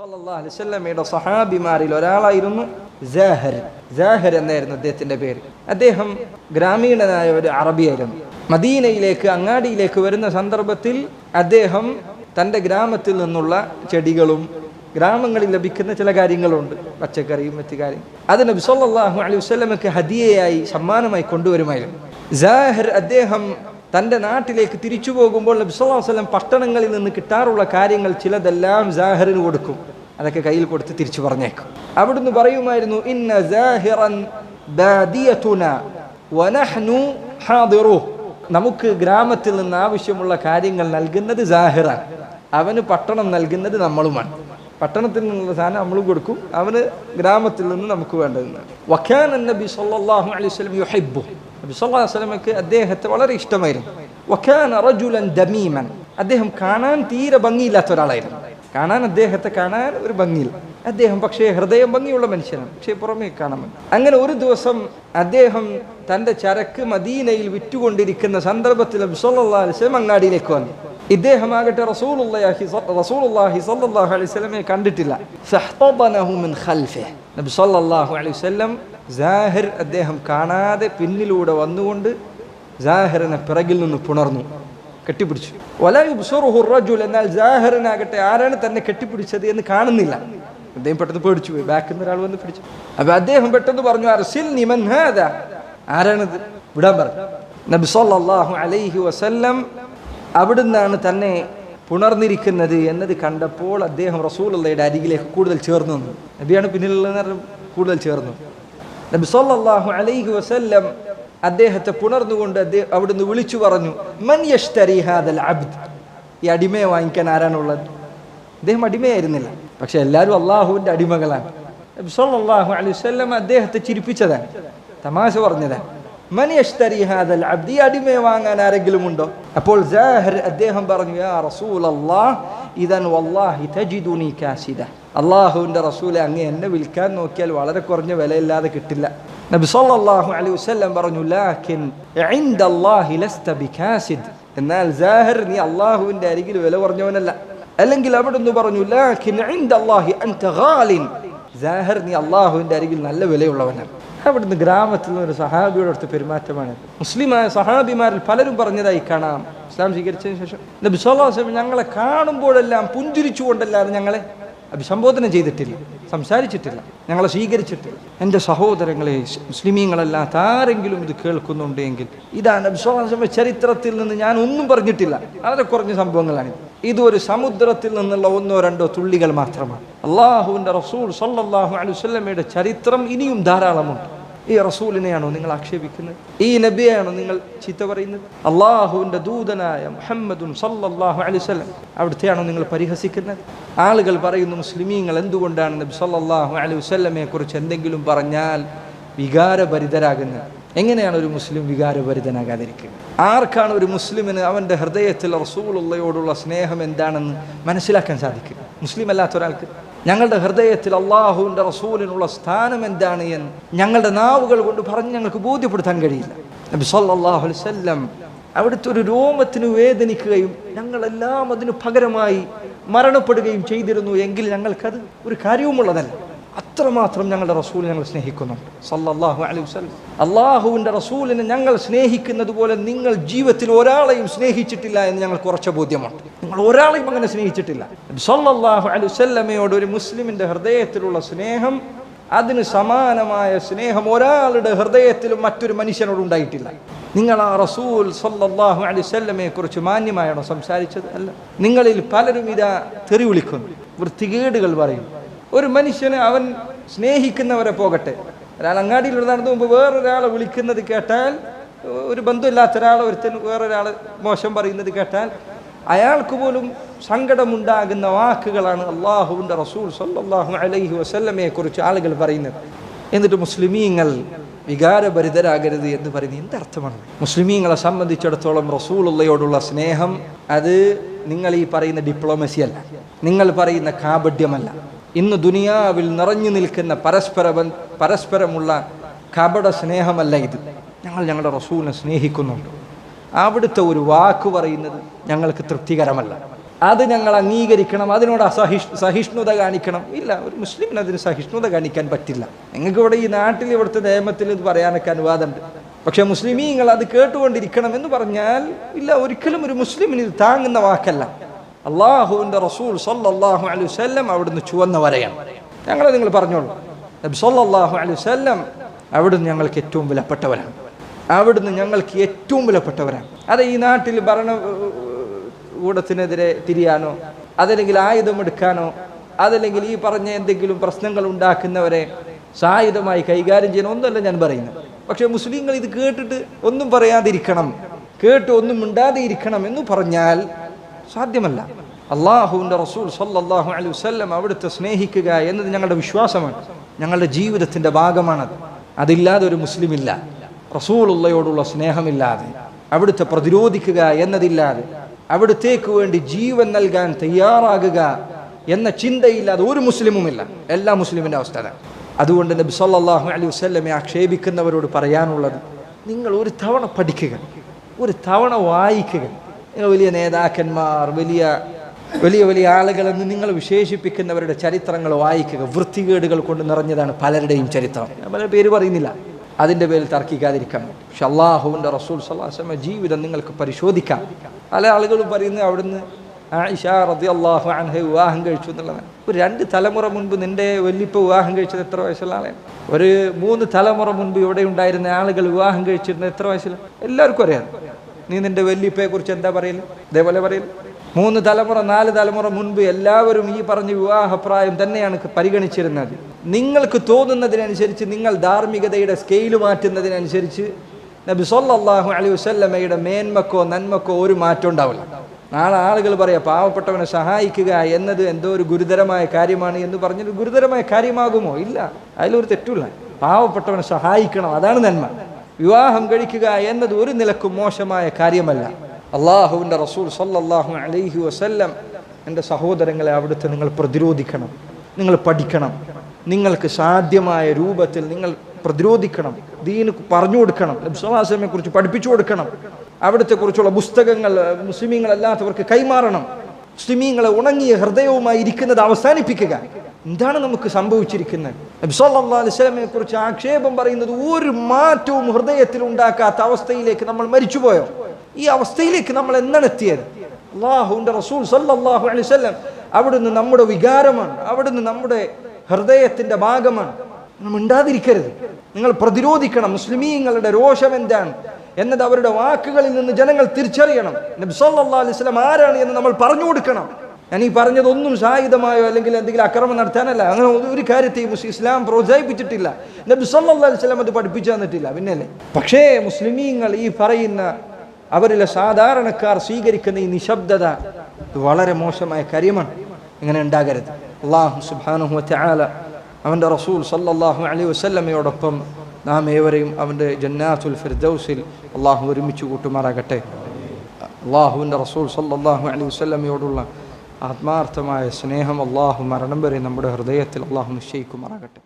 വസല്ലമയുടെ സഹാബിമാരിൽ ഒരാളായിരുന്നു ജാഹർ. ജാഹർ എന്നായിരുന്നു അദ്ദേഹത്തിന്റെ പേര്. അദ്ദേഹം ഗ്രാമീണനായ ഒരു അറബിയായിരുന്നു. മദീനയിലേക്ക് അങ്ങാടിയിലേക്ക് വരുന്ന സന്ദർഭത്തിൽ അദ്ദേഹം തന്റെ ഗ്രാമത്തിൽ നിന്നുള്ള ചെടികളും ഗ്രാമങ്ങളിൽ ലഭിക്കുന്ന ചില കാര്യങ്ങളുണ്ട്. പച്ചക്കറിയും മറ്റു കാര്യം അത് നബി സല്ലല്ലാഹു അലൈഹി വസല്ലമക്ക് ഹദിയയായി സമ്മാനമായി കൊണ്ടുവരുമായിരുന്നു. ജാഹർ അദ്ദേഹം തന്റെ നാട്ടിലേക്ക് തിരിച്ചു പോകുമ്പോൾ നബി വസല്ലം പട്ടണങ്ങളിൽ നിന്ന് കിട്ടാറുള്ള കാര്യങ്ങൾ ചിലതെല്ലാം ജാഹിറിന് കൊടുക്കും. അതൊക്കെ കയ്യിൽ കൊടുത്ത് തിരിച്ചു പറഞ്ഞേക്കും. അവിടുന്ന് പറയുമായിരുന്നു ഇന്ന ജാഹിറൻ വനഹ്നു ഹാദിറു. നമുക്ക് ഗ്രാമത്തിൽ നിന്ന് ആവശ്യമുള്ള കാര്യങ്ങൾ നൽകുന്നത് ജാഹിറാണ്. അവന് പട്ടണം നൽകുന്നത് നമ്മളുമാണ്. പട്ടണത്തിൽ നിന്നുള്ള സാധനം നമ്മൾ കൊടുക്കും. അവന് ഗ്രാമത്തിൽ നിന്ന് നമുക്ക് വേണ്ടതെന്ന് വഖാൻ നബി സല്ലാഹു അലൈഹി സ്വലം യുഹിബ്ബു. നബി സല്ലല്ലാഹു വസ്ലമക്ക് അദ്ദേഹത്തെ വളരെ ഇഷ്ടമായിരുന്നു. വഖാൻ റജുലൻ ദമീമൻ. അദ്ദേഹം കാണാൻ തീരെ ഭംഗിയില്ലാത്ത ഒരാളായിരുന്നു. കാണാൻ അദ്ദേഹത്തെ കാണാൻ ഒരു ഭംഗിയില്ല. അദ്ദേഹം പക്ഷേ ഹൃദയം ഭംഗിയുള്ള മനുഷ്യനാണ്. പക്ഷേ പുറമേ കാണാൻ അങ്ങനെ ഒരു ദിവസം അദ്ദേഹം തന്റെ ചരക്ക് മദീനയിൽ വിറ്റുകൊണ്ടിരിക്കുന്ന സന്ദർഭത്തിൽ നബി അലിസ്ലം അങ്ങാടിയിലേക്ക് വന്നു. ഇദ്ദേഹമാകട്ടെ റസൂലുള്ളാഹി റസൂലുള്ളാഹി അലൈഹി കണ്ടിട്ടില്ല. മിൻ നബി അലൈഹി വസല്ലം സാഹിർ അദ്ദേഹം കാണാതെ പിന്നിലൂടെ വന്നുകൊണ്ട് ജാഹിറിനെ പിറകിൽ നിന്ന് പുണർന്നു കെട്ടിപ്പിടിച്ചു. വലയുബ്സുറുഹു റജുൽ എന്നാൽ ജാഹിറിനാകട്ടെ ആരാണ് തന്നെ കെട്ടിപ്പിടിച്ചത് എന്ന് കാണുന്നില്ല. അദ്ദേഹം പെട്ടെന്ന് പേടിച്ചു പോയി. ബാക്കിൽ നിന്ന് ഒരാൾ വന്ന് പിടിച്ചു. അപ്പൊ അദ്ദേഹം പെട്ടെന്ന് പറഞ്ഞു അർസിൽ നിമൻ ആരാണിത്? വിടാൻ പറഞ്ഞു. നബി അലൈഹി വസല്ലം അവിടുന്നാണ് തന്നെ പുണർന്നിരിക്കുന്നത് എന്നത് കണ്ടപ്പോൾ അദ്ദേഹം റസൂലുള്ളയുടെ അരികിലേക്ക് കൂടുതൽ ചേർന്നു നിന്നു. നബിയാണ് പിന്നിലുള്ള കൂടുതൽ ചേർന്നു. നബി സല്ലാഹു അലൈഹി വസല്ലം അദ്ദേഹത്തെ പുണർന്നുകൊണ്ട് അദ്ദേഹം അവിടുന്ന് വിളിച്ചു പറഞ്ഞു മൻ യഷ്തരി ഹാദൽ അബ്ദ്? ഈ അടിമയെ വാങ്ങിക്കാൻ ആരാണുള്ളത്? അദ്ദേഹം അടിമയായിരുന്നില്ല. പക്ഷെ എല്ലാവരും അള്ളാഹുവിന്റെ അടിമകളാണ്. നബി സല്ലാഹു അലൈഹി വസ്ല്ലം അദ്ദേഹത്തെ ചിരിപ്പിച്ചതാണ് തമാശ പറഞ്ഞതാണ്. മൻ യഷ്തരി ഹാദൽ അബ്ദി അടിമയെ വാങ്ങാൻ ആരെങ്കിലും ഉണ്ടോ? അപ്പോൾ ജാഹിർ അദ്ദേഹം പറഞ്ഞു യാ റസൂലല്ലാഹ് ഇദൻ വല്ലാഹി തജിദുനി കാസിദ. അള്ളാഹുവിന്റെ റസൂലെ അങ്ങ് എന്നെ വിൽക്കാൻ നോക്കിയാൽ വളരെ കുറഞ്ഞ വിലയില്ലാതെ കിട്ടില്ല. നബി സല്ലല്ലാഹു അലൈഹി വസല്ലം പറഞ്ഞു ലാകിൻ ഇൻദല്ലാഹി ലസ്ത ബികാസിദ്. എന്നാൽ ജാഹിർ നീ അള്ളാഹുവിന്റെ അരികിൽ വില കുറഞ്ഞവനല്ല. അല്ലെങ്കിൽ അവിടുന്ന് പറഞ്ഞു ലാകിൻ ഇൻദല്ലാഹി അൻത ഗാലിൻ. ജാഹിർ നീ അള്ളാഹുവിന്റെ അരികിൽ നല്ല വിലയുള്ളവനാണ്. അവിടുന്ന് ഗ്രാമത്തിൽ നിന്ന് ഒരു സഹാബിയുടെ അടുത്ത് പെരുമാറ്റമാണ്. മുസ്ലിമായ സഹാബിമാരിൽ പലരും പറഞ്ഞതായി കാണാം. ഇസ്ലാം സ്വീകരിച്ചതിന് ശേഷം നബി വസല്ലം ഞങ്ങളെ കാണുമ്പോഴെല്ലാം പുഞ്ചിരിച്ചുകൊണ്ടല്ലാതെ ഞങ്ങളെ അഭിസംബോധന ചെയ്തിട്ടില്ല സംസാരിച്ചിട്ടില്ല ഞങ്ങളെ സ്വീകരിച്ചിട്ടില്ല. എന്റെ സഹോദരങ്ങളെ മുസ്ലിമീങ്ങളല്ലാത്ത ആരെങ്കിലും ഇത് കേൾക്കുന്നുണ്ടെങ്കിൽ ഇതാണ് വസല്ലം ചരിത്രത്തിൽ നിന്ന് ഞാൻ ഒന്നും പറഞ്ഞിട്ടില്ല. വളരെ കുറഞ്ഞ സംഭവങ്ങളാണ് ഒരു സമുദ്രത്തിൽ നിന്നുള്ള ഒന്നോ രണ്ടോ തുള്ളികൾ മാത്രമാണ്. അള്ളാഹുവിന്റെ റസൂൽ സല്ലല്ലാഹു അലൈഹി വസല്ലമയുടെ ചരിത്രം ഇനിയും ധാരാളമുണ്ട്. ഈ റസൂലിനെയാണോ നിങ്ങൾ ആക്ഷേപിക്കുന്നത്? ഈ നബിയെയാണോ നിങ്ങൾ ചീത്ത പറയുന്നത്? അള്ളാഹുവിന്റെ ദൂതനായ മുഹമ്മദും സല്ലാഹു അലൈഹി വസല്ലം. അവിടുത്തെയാണോ നിങ്ങൾ പരിഹസിക്കുന്നത്? ആളുകൾ പറയുന്നു മുസ്ലിമീങ്ങൾ എന്തുകൊണ്ടാണ് നബി സല്ലാഹു അലൈഹി വസല്ലമയെ കുറിച്ച് എന്തെങ്കിലും പറഞ്ഞാൽ വികാരഭരിതരാകുന്നത്? എങ്ങനെയാണ് ഒരു മുസ്ലിം വികാരഭരിതനാകാതിരിക്കുന്നത്? ആർക്കാണ് ഒരു മുസ്ലിമിന് അവന്റെ ഹൃദയത്തിൽ റസൂലുള്ളയോടുള്ള സ്നേഹം എന്താണെന്ന് മനസ്സിലാക്കാൻ സാധിക്കുക? മുസ്ലിം അല്ലാത്ത ഒരാൾക്ക് ഞങ്ങളുടെ ഹൃദയത്തിൽ അള്ളാഹുവിന്റെ റസൂലിനുള്ള സ്ഥാനം എന്താണ് എന്ന് ഞങ്ങളുടെ നാവുകൾ കൊണ്ട് പറഞ്ഞ് ഞങ്ങൾക്ക് ബോധ്യപ്പെടുത്താൻ കഴിയില്ല. നബി സല്ലാഹു അലൈവല്ലം അവിടുത്തെ ഒരു രോമത്തിന് വേദനിക്കുകയും ഞങ്ങളെല്ലാം അതിനു പകരമായി മരണപ്പെടുകയും ചെയ്തിരുന്നു എങ്കിൽ ഞങ്ങൾക്കത് ഒരു കാര്യവുമുള്ളതല്ല. അത്രമാത്രം ഞങ്ങളുടെ റസൂൽ ഞങ്ങൾ സ്നേഹിക്കുന്നുണ്ട് സല്ലാഹു അലൈഹി വസ്ലം അള്ളാഹുവിന്റെ റസൂലിനെ ഞങ്ങൾ സ്നേഹിക്കുന്നത് പോലെ നിങ്ങൾ ജീവിതത്തിൽ ഒരാളെയും സ്നേഹിച്ചിട്ടില്ല എന്ന് ഞങ്ങൾ കുറച്ച് ബോധ്യമുണ്ട്. നിങ്ങൾ ഒരാളെയും അങ്ങനെ സ്നേഹിച്ചിട്ടില്ല. സല്ലാഹു അലൈഹി വസല്ലമയോട് ഒരു മുസ്ലിമിന്റെ ഹൃദയത്തിലുള്ള സ്നേഹം അതിന് സമാനമായ സ്നേഹം ഒരാളുടെ ഹൃദയത്തിലും മറ്റൊരു മനുഷ്യനോട് ഉണ്ടായിട്ടില്ല. നിങ്ങൾ ആ റസൂൽ സല്ലാഹു അലൈഹി കുറിച്ച് മാന്യമായാണോ സംസാരിച്ചത്? അല്ല. നിങ്ങളിൽ പലരും ഇതാ തെറി വിളിക്കുന്നു. വൃത്തികേടുകൾ പറയും. ഒരു മനുഷ്യന് അവൻ സ്നേഹിക്കുന്നവരെ പോകട്ടെ. ഒരാൾ അങ്ങാടിയിലൂടെ നടന്നു മുമ്പ് വേറൊരാളെ വിളിക്കുന്നത് കേട്ടാൽ ഒരു ബന്ധമില്ലാത്ത ഒരാളെ ഒരുത്തൻ വേറൊരാൾ മോശം പറയുന്നത് കേട്ടാൽ അയാൾക്ക് പോലും സങ്കടമുണ്ടാകുന്ന വാക്കുകളാണ് അള്ളാഹുവിന്റെ റസൂൽ സല്ലാഹു അലൈഹി വസല്ലമയെ കുറിച്ച് ആളുകൾ പറയുന്നത്. എന്നിട്ട് മുസ്ലിമീങ്ങൾ വികാരഭരിതരാകരുത് എന്ന് പറയുന്നത് എന്തർത്ഥമാണ് മുസ്ലിമീങ്ങളെ സംബന്ധിച്ചിടത്തോളം റസൂലുള്ളയോടുള്ള സ്നേഹം അത് നിങ്ങൾ ഈ പറയുന്ന ഡിപ്ലോമസി അല്ല. നിങ്ങൾ പറയുന്ന കാപഡ്യമല്ല ഇന്ന് ദുനിയാവിൽ നിറഞ്ഞു നിൽക്കുന്ന പരസ്പര പരസ്പരമുള്ള കപട സ്നേഹമല്ല ഇത്. ഞങ്ങൾ ഞങ്ങളുടെ റസൂലിനെ സ്നേഹിക്കുന്നുണ്ട് അവിടുത്തെ ഒരു വാക്ക് പറയുന്നത് ഞങ്ങൾക്ക് തൃപ്തികരമല്ല. അത് ഞങ്ങൾ അംഗീകരിക്കണം അതിനോട് അസഹിഷ് സഹിഷ്ണുത കാണിക്കണം. ഇല്ല ഒരു മുസ്ലിമിന് അതിന് സഹിഷ്ണുത കാണിക്കാൻ പറ്റില്ല. നിങ്ങൾക്ക് ഇവിടെ ഈ നാട്ടിൽ ഇവിടുത്തെ നിയമത്തിൽ ഇത് പറയാനൊക്കെ അനുവാദമുണ്ട്. പക്ഷേ മുസ്ലിമീങ്ങൾ അത് കേട്ടുകൊണ്ടിരിക്കണം എന്ന് പറഞ്ഞാൽ ഇല്ല ഒരിക്കലും ഒരു മുസ്ലിമിന് ഇത് താങ്ങുന്ന വാക്കല്ല. അള്ളാഹുവിന്റെ റസൂൽ സല്ലല്ലാഹു അലൈഹി വസല്ലം അവിടുന്ന് ചുവന്ന വരയാണ്. ഞങ്ങളെ നിങ്ങൾ പറഞ്ഞോളൂ. നബി സല്ലല്ലാഹു അലൈഹി വസല്ലം അവിടുന്ന് ഞങ്ങൾക്ക് ഏറ്റവും വിലപ്പെട്ടവരാണ്. അവിടുന്ന് ഞങ്ങൾക്ക് ഏറ്റവും വിലപ്പെട്ടവരാണ്. അത് ഈ നാട്ടിൽ ഭരണ കൂടത്തിനെതിരെ തിരിയാനോ അതല്ലെങ്കിൽ ആയുധമെടുക്കാനോ അതല്ലെങ്കിൽ ഈ പറഞ്ഞ എന്തെങ്കിലും പ്രശ്നങ്ങൾ ഉണ്ടാക്കുന്നവരെ സായുധമായി കൈകാര്യം ചെയ്യണം ഒന്നല്ല ഞാൻ പറയുന്നത്. പക്ഷെ മുസ്ലിങ്ങൾ ഇത് കേട്ടിട്ട് ഒന്നും പറയാതിരിക്കണം. കേട്ട് ഒന്നും മിണ്ടാതെ ഇരിക്കണം എന്ന് പറഞ്ഞാൽ സാധ്യമല്ല. അള്ളാഹുവിന്റെ റസൂൽ സല്ലാഹു അലൈഹി വസല്ലം അവിടുത്തെ സ്നേഹിക്കുക എന്നത് ഞങ്ങളുടെ വിശ്വാസമാണ്. ഞങ്ങളുടെ ജീവിതത്തിന്റെ ഭാഗമാണത് അതില്ലാതെ ഒരു മുസ്ലിം ഇല്ല റസൂലുള്ളയോടുള്ള സ്നേഹമില്ലാതെ. അവിടുത്തെ പ്രതിരോധിക്കുക എന്നതില്ലാതെ. അവിടുത്തേക്ക് വേണ്ടി ജീവൻ നൽകാൻ തയ്യാറാകുക എന്ന ചിന്തയില്ലാതെ ഒരു മുസ്ലിമുമില്ല. എല്ലാ മുസ്ലിമിന്റെ അവസ്ഥ അതുകൊണ്ട് നബി സല്ലല്ലാഹു അലൈഹി വസ്ല്ലമെ ആക്ഷേപിക്കുന്നവരോട് പറയാനുള്ളത് നിങ്ങൾ ഒരു തവണ പഠിക്കുക ഒരു തവണ വായിക്കുക വലിയ നേതാക്കന്മാർ വലിയ വലിയ വലിയ ആളുകളെന്ന് നിങ്ങൾ വിശേഷിപ്പിക്കുന്നവരുടെ ചരിത്രങ്ങൾ വായിക്കുക. വൃത്തികേടുകൾ കൊണ്ട് നിറഞ്ഞതാണ് പലരുടെയും ചരിത്രം. പല പേര് പറയുന്നില്ല. അതിന്റെ പേരിൽ തർക്കിക്കാതിരിക്കാൻ. പക്ഷെ അള്ളാഹുവിന്റെ റസൂൽ സല്ലാസമ ജീവിതം നിങ്ങൾക്ക് പരിശോധിക്കാം. പല ആളുകളും പറയുന്നത് അവിടുന്ന് ആയിഷ റതി അള്ളാഹു അൻഹ വിവാഹം കഴിച്ചു എന്നുള്ളതാണ്. ഒരു രണ്ട് തലമുറ മുൻപ് നിന്റെ വല്ലിപ്പ വിവാഹം കഴിച്ചത് എത്ര വയസ്സുള്ള ആളെ ഒരു മൂന്ന് തലമുറ മുൻപ് ഇവിടെ ഉണ്ടായിരുന്ന ആളുകൾ വിവാഹം കഴിച്ചിരുന്നത് എത്ര വയസ്സിൽ എല്ലാവർക്കും അറിയാം. നീ നിന്റെ വല്യപ്പയെ കുറിച്ച് എന്താ പറയൽ ഇതേപോലെ പറയൽ മൂന്ന് തലമുറ നാല് തലമുറ മുൻപ് എല്ലാവരും ഈ പറഞ്ഞ വിവാഹപ്രായം തന്നെയാണ് പരിഗണിച്ചിരുന്നത്. നിങ്ങൾക്ക് തോന്നുന്നതിനനുസരിച്ച് നിങ്ങൾ ധാർമ്മികതയുടെ സ്കെയിൽ മാറ്റുന്നതിനനുസരിച്ച് നബി സൊല്ലാഹു അലി വസല്ലമയുടെ മേന്മക്കോ നന്മക്കോ ഒരു മാറ്റം ഉണ്ടാവില്ല. നാളെ ആളുകൾ പറയാം പാവപ്പെട്ടവനെ സഹായിക്കുക എന്നത് എന്തോ ഒരു ഗുരുതരമായ കാര്യമാണ് എന്ന് പറഞ്ഞൊരു ഗുരുതരമായ കാര്യമാകുമോ? ഇല്ല. അതിലൊരു തെറ്റുമില്ല. പാവപ്പെട്ടവനെ സഹായിക്കണം അതാണ് നന്മ. വിവാഹം കഴിക്കുക എന്നത് ഒരു നിലക്കും മോശമായ കാര്യമല്ല. അള്ളാഹുവിന്റെ റസൂൽ സല്ലാഹു അലൈഹി വസല്ലം എന്റെ സഹോദരങ്ങളെ അവിടുത്തെ നിങ്ങൾ പ്രതിരോധിക്കണം. നിങ്ങൾ പഠിക്കണം. നിങ്ങൾക്ക് സാധ്യമായ രൂപത്തിൽ നിങ്ങൾ പ്രതിരോധിക്കണം. ദീന് പറഞ്ഞു കൊടുക്കണം. നബ്സലാസമെ കുറിച്ച് പഠിപ്പിച്ചു കൊടുക്കണം. അവിടുത്തെ കുറിച്ചുള്ള പുസ്തകങ്ങൾ മുസ്ലിമീങ്ങളല്ലാത്തവർക്ക് കൈമാറണം. മുസ്ലിമീങ്ങളെ ഉണങ്ങിയ ഹൃദയവുമായി ഇരിക്കുന്നത് അവസാനിപ്പിക്കുക. എന്താണ് നമുക്ക് സംഭവിച്ചിരിക്കുന്നത്? അലൈഹി വസല്ലമയെ കുറിച്ച് ആക്ഷേപം പറയുന്നത് ഒരു മാറ്റവും ഹൃദയത്തിൽ ഉണ്ടാക്കാത്ത അവസ്ഥയിലേക്ക് നമ്മൾ മരിച്ചുപോയോ? ഈ അവസ്ഥയിലേക്ക് നമ്മൾ എന്നാണ് എത്തിയത്? അള്ളാഹുവിന്റെ റസൂൽ സല്ലല്ലാഹു അലൈഹി വസല്ലം അവിടുന്ന് നമ്മുടെ വികാരമാണ് അവിടുന്ന് നമ്മുടെ ഹൃദയത്തിന്റെ ഭാഗമാണ്. നമ്മൾ മിണ്ടാതിരിക്കരുത്. നിങ്ങൾ പ്രതിരോധിക്കണം. മുസ്ലിമീങ്ങളുടെ രോഷം എന്താണ്? എന്നത് അവരുടെ വാക്കുകളിൽ നിന്ന് ജനങ്ങൾ തിരിച്ചറിയണം. നബി സല്ലല്ലാഹു അലൈഹി വസല്ലം ആരാണ് എന്ന് നമ്മൾ പറഞ്ഞു കൊടുക്കണം. ഞാൻ ഈ പറഞ്ഞതൊന്നും സായുധമായോ അല്ലെങ്കിൽ എന്തെങ്കിലും അക്രമം നടത്താനല്ല. അങ്ങനെ ഒരു കാര്യത്തെയും ഇസ്ലാം പ്രോത്സാഹിപ്പിച്ചിട്ടില്ല. നബി അലൈഹി വസല്ലം അത് പഠിപ്പിച്ചു തന്നിട്ടില്ല. പിന്നല്ലേ? പക്ഷേ മുസ്ലിമീങ്ങൾ ഈ പറയുന്ന അവരിലെ സാധാരണക്കാർ സ്വീകരിക്കുന്ന ഈ നിശബ്ദത ഇത് വളരെ മോശമായ കാര്യമാണ്. ഇങ്ങനെ ഉണ്ടാകരുത്. അള്ളാഹു വതആല അവന്റെ റസൂൽ സല്ലാഹു അലൈഹി വസ്ല്ലമയോടൊപ്പം നാം ഏവരെയും അവന്റെ ജന്നാത്തുൽ ഫിർദൗസിൽ അള്ളാഹു ഒരുമിച്ച് കൂട്ടുമാറാകട്ടെ. അള്ളാഹുവിന്റെ റസൂൽ സല്ലാഹു അലൈഹി വസല്ലമയോടുള്ള ആത്മാർത്ഥമായ സ്നേഹം അള്ളാഹു മരണം വരെ നമ്മുടെ ഹൃദയത്തിൽ അള്ളാഹു നിശ്ചയിക്കുമാറാകട്ടെ.